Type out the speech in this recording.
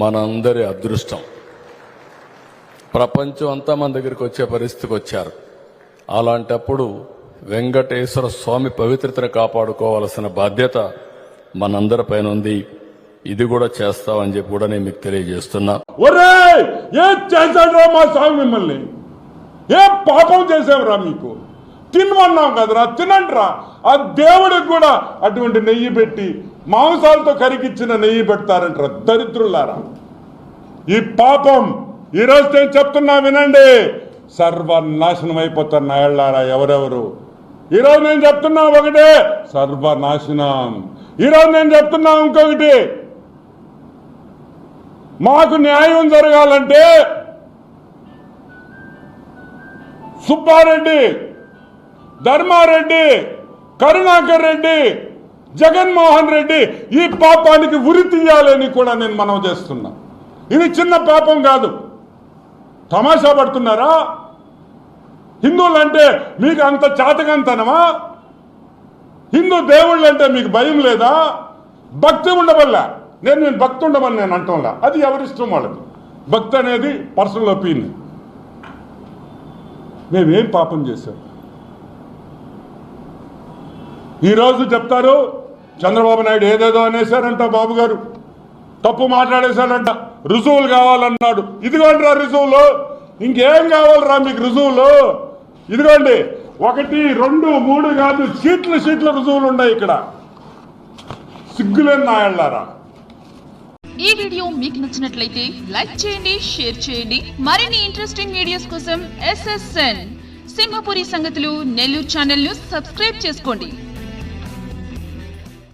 మనందరి అదృష్టం. ప్రపంచం అంతా మన దగ్గరికి వచ్చే పరిస్థితికి వచ్చారు. అలాంటప్పుడు వెంకటేశ్వర స్వామి పవిత్రతను కాపాడుకోవాల్సిన బాధ్యత మనందరిపైన ఉంది. ఇది కూడా చేస్తామని చెప్పి కూడా నేను మీకు తెలియజేస్తున్నా. ఏం చేశాడురా మా స్వామి మిమ్మల్ని? ఏ పాపం చేసావురా మీకు? తినమన్నాం కదరా తినండిరా. ఆ దేవుడికి కూడా అటువంటి నెయ్యి పెట్టి మాంసాలతో కరిగిచ్చిన నెయ్యి పెడతారంటారా దరిద్రులారా. ఈ పాపం ఈరోజు నేను చెప్తున్నా వినండి. సర్వనాశనం అయిపోతారు నాయళ్ళారా ఎవరెవరు. ఈరోజు నేను చెప్తున్నా ఒకటే సర్వనాశనం. ఈరోజు నేను చెప్తున్నా ఇంకొకటి. మాకు న్యాయం జరగాలంటే సుబ్బారెడ్డి ధర్మారెడ్డి కరుణాకర్ రెడ్డి జగన్మోహన్ రెడ్డి ఈ పాపానికి ఉరి తీయాలని కూడా నేను మనం చేస్తున్నా. ఇది చిన్న పాపం కాదు. తమాషా పడుతున్నారా? హిందువులంటే మీకు అంత చాతకంతనమా? హిందూ దేవుళ్ళు అంటే మీకు భయం లేదా? భక్తి ఉండవల్లా? నేను నేను భక్తి ఉండమని నేను అంటంలా. అది ఎవరిష్టం వాళ్ళకి భక్తి అనేది పర్సనల్ ఒపీనియన్. మేమేం పాపం చేశాం? ఈరోజు చెప్తారు చంద్రబాబు నాయుడు ఏదేదో అనేశారంట బాబు గారు. తప్పు మాట్లాడేశారంట రుజువులు కావాలన్నాడు. ఇదిగోండి రా రుజువులు. ఇంకేం కావాలరా మీకు రుజువులు? ఇదిగోండి. ఒకటి రెండు మూడు కాదు సీట్లు సీట్ల రుజువులు ఉన్నాయి ఇక్కడ. సిగ్గులేని నాయళ్ళారా? ఈ వీడియో మీకు నచ్చినట్లయితే లైక్ చేయండి షేర్ చేయండి. మరిన్ని ఇంట్రెస్టింగ్ వీడియోస్ కోసం ఎస్ఎస్ఎన్ సింహపురి సంగతులు నెల్లూరు ఛానల్ను సబ్స్క్రైబ్ చేసుకోండి.